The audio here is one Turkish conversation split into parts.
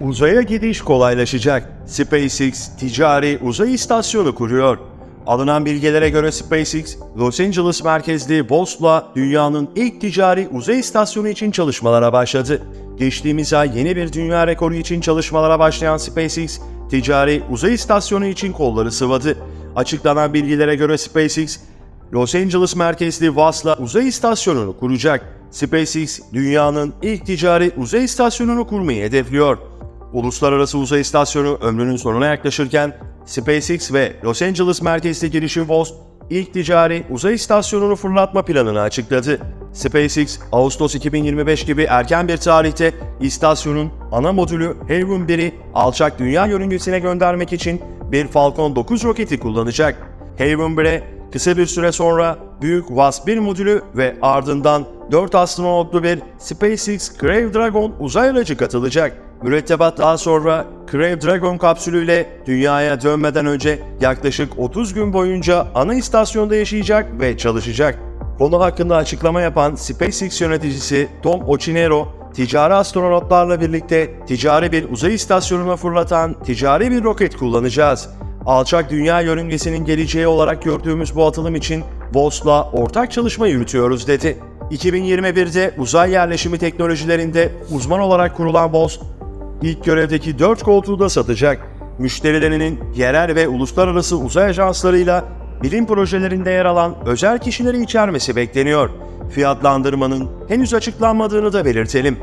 Uzaya gidiş kolaylaşacak. SpaceX ticari uzay istasyonu kuruyor. Alınan bilgilere göre SpaceX, Los Angeles merkezli Bosla dünyanın ilk ticari uzay istasyonu için çalışmalara başladı. Geçtiğimiz ay yeni bir dünya rekoru için çalışmalara başlayan SpaceX, ticari uzay istasyonu için kolları sıvadı. Açıklanan bilgilere göre SpaceX, Los Angeles merkezli Vas'la uzay istasyonunu kuracak. SpaceX, dünyanın ilk ticari uzay istasyonunu kurmayı hedefliyor. Uluslararası Uzay İstasyonu ömrünün sonuna yaklaşırken SpaceX ve Los Angeles merkezli girişim VOS ilk ticari uzay istasyonunu fırlatma planını açıkladı. SpaceX, Ağustos 2025 gibi erken bir tarihte istasyonun ana modülü Haven 1'i alçak dünya yörüngesine göndermek için bir Falcon 9 roketi kullanacak. Haven 1'e kısa bir süre sonra büyük VAS-1 modülü ve ardından 4 astronotlu bir SpaceX Crew Dragon uzay aracı katılacak. Mürettebat daha sonra Crew Dragon kapsülüyle dünyaya dönmeden önce yaklaşık 30 gün boyunca ana istasyonda yaşayacak ve çalışacak. Konu hakkında açıklama yapan SpaceX yöneticisi Tom Ochinero, ticari astronotlarla birlikte ticari bir uzay istasyonuna fırlatan ticari bir roket kullanacağız. Alçak dünya yörüngesinin geleceği olarak gördüğümüz bu atılım için VOS'la ortak çalışma yürütüyoruz dedi. 2021'de uzay yerleşimi teknolojilerinde uzman olarak kurulan VOS, ilk görevdeki 4 koltuğu da satacak. Müşterilerinin yerel ve uluslararası uzay ajanslarıyla bilim projelerinde yer alan özel kişileri içermesi bekleniyor. Fiyatlandırmanın henüz açıklanmadığını da belirtelim.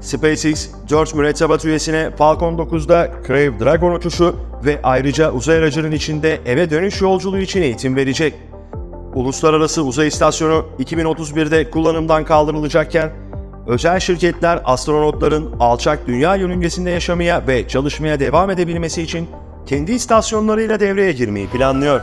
SpaceX, 4 mürettebat üyesine Falcon 9'da Crew Dragon uçuşu ve ayrıca uzay aracının içinde eve dönüş yolculuğu için eğitim verecek. Uluslararası Uzay İstasyonu 2031'de kullanımdan kaldırılacakken, özel şirketler astronotların alçak dünya yörüngesinde yaşamaya ve çalışmaya devam edebilmesi için kendi istasyonlarıyla devreye girmeyi planlıyor.